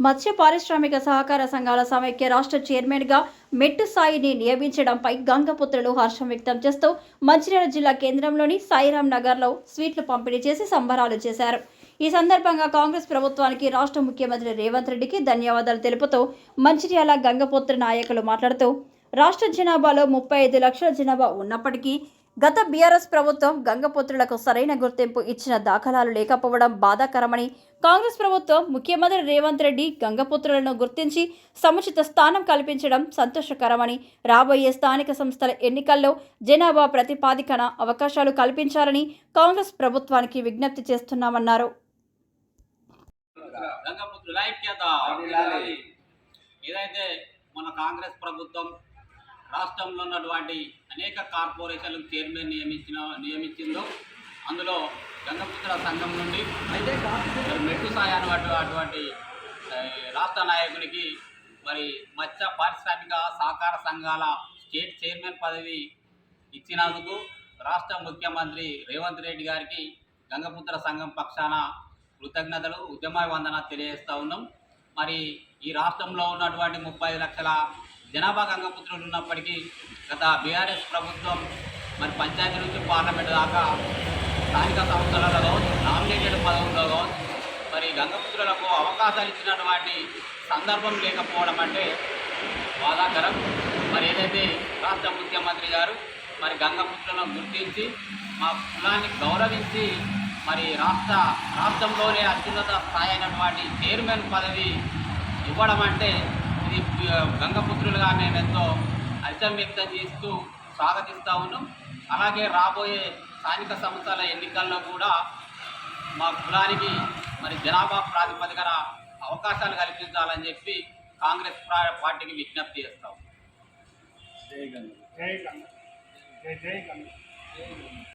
మత్స్య పారిశ్రామిక సహకార సంఘాల సమైక్య రాష్ట్ర చైర్మన్గా మెట్టు సాయిని నియమించడంపై గంగపుత్రులు హర్షం వ్యక్తం చేస్తూ మంచిర్యాల జిల్లా కేంద్రంలోని సాయిరాం నగర్లో స్వీట్లు పంపిణీ చేసి సంబరాలు చేశారు. ఈ సందర్భంగా కాంగ్రెస్ ప్రభుత్వానికి రాష్ట్ర ముఖ్యమంత్రి రేవంత్ రెడ్డికి ధన్యవాదాలు తెలుపుతూ మంచిర్యాల గంగపుత్ర నాయకులు మాట్లాడుతూ రాష్ట్ర జనాభాలో ముప్పై ఐదు లక్షల జనాభా ఉన్నప్పటికీ గత బీఆర్ఎస్ ప్రభుత్వం గంగపుత్రులకు సరైన గుర్తింపు ఇచ్చిన దాఖలాలు లేకపోవడం బాధాకరమని కాంగ్రెస్ ప్రభుత్వం ముఖ్యమంత్రి రేవంత్ రెడ్డి గంగపుత్రులను గుర్తించి సముచిత స్థానం కల్పించడం సంతోషకరమని రాబోయే స్థానిక సంస్థల ఎన్నికల్లో జనాభా ప్రతిపాదికన అవకాశాలు కల్పించాలని కాంగ్రెస్ ప్రభుత్వానికి విజ్ఞప్తి చేస్తున్నామన్నారు. ఏదైతే మన కాంగ్రెస్ ప్రభుత్వం రాష్ట్రంలో ఉన్నటువంటి అనేక కార్పొరేషన్లకు చైర్మన్ నియమించిన నియమించిందో అందులో గంగపుత్ర సంఘం నుండి అయితే మెట్టు సాయి అన్నటువంటి అటువంటి రాష్ట్ర నాయకునికి మరి మత్స్య పారిశ్రామిక సహకార సంఘాల స్టేట్ చైర్మన్ పదవి ఇచ్చినందుకు రాష్ట్ర ముఖ్యమంత్రి రేవంత్ రెడ్డి గారికి గంగపుత్ర సంఘం పక్షాన కృతజ్ఞతలు ఉద్యమ వందన తెలియజేస్తూ ఉన్నాం. మరి ఈ రాష్ట్రంలో ఉన్నటువంటి ముప్పై లక్షల జనాభా గంగపుత్రులు ఉన్నప్పటికీ గత బీఆర్ఎస్ ప్రభుత్వం మరి పంచాయతీ నుంచి పార్లమెంటు దాకా స్థానిక సంస్థలలో నామినేటెడ్ పదవుల్లో మరి గంగపుత్రులకు అవకాశాలు ఇచ్చినటువంటి సందర్భం లేకపోవడం అంటే బాధాకరం. మరి ఏదైతే రాష్ట్ర ముఖ్యమంత్రి గారు మరి గంగపుత్రులను గుర్తించి మా కులాన్ని గౌరవించి మరి రాష్ట్ర రాష్ట్రంలోనే అత్యున్నత స్థాయి అయినటువంటి చైర్మన్ పదవి ఇవ్వడం అంటే ఇది గంగపుత్రులుగా మేము ఎంతో హర్షం వ్యక్తం చేస్తూ స్వాగతిస్తూ ఉన్నాం. అలాగే రాబోయే స్థానిక సంస్థల ఎన్నికల్లో కూడా మా కులానికి మరి జనాభా ప్రాతిపదికన అవకాశాలు కల్పించాలని చెప్పి కాంగ్రెస్ పార్టీకి విజ్ఞప్తి చేస్తాం. జై గంగ. జై జై గంగ.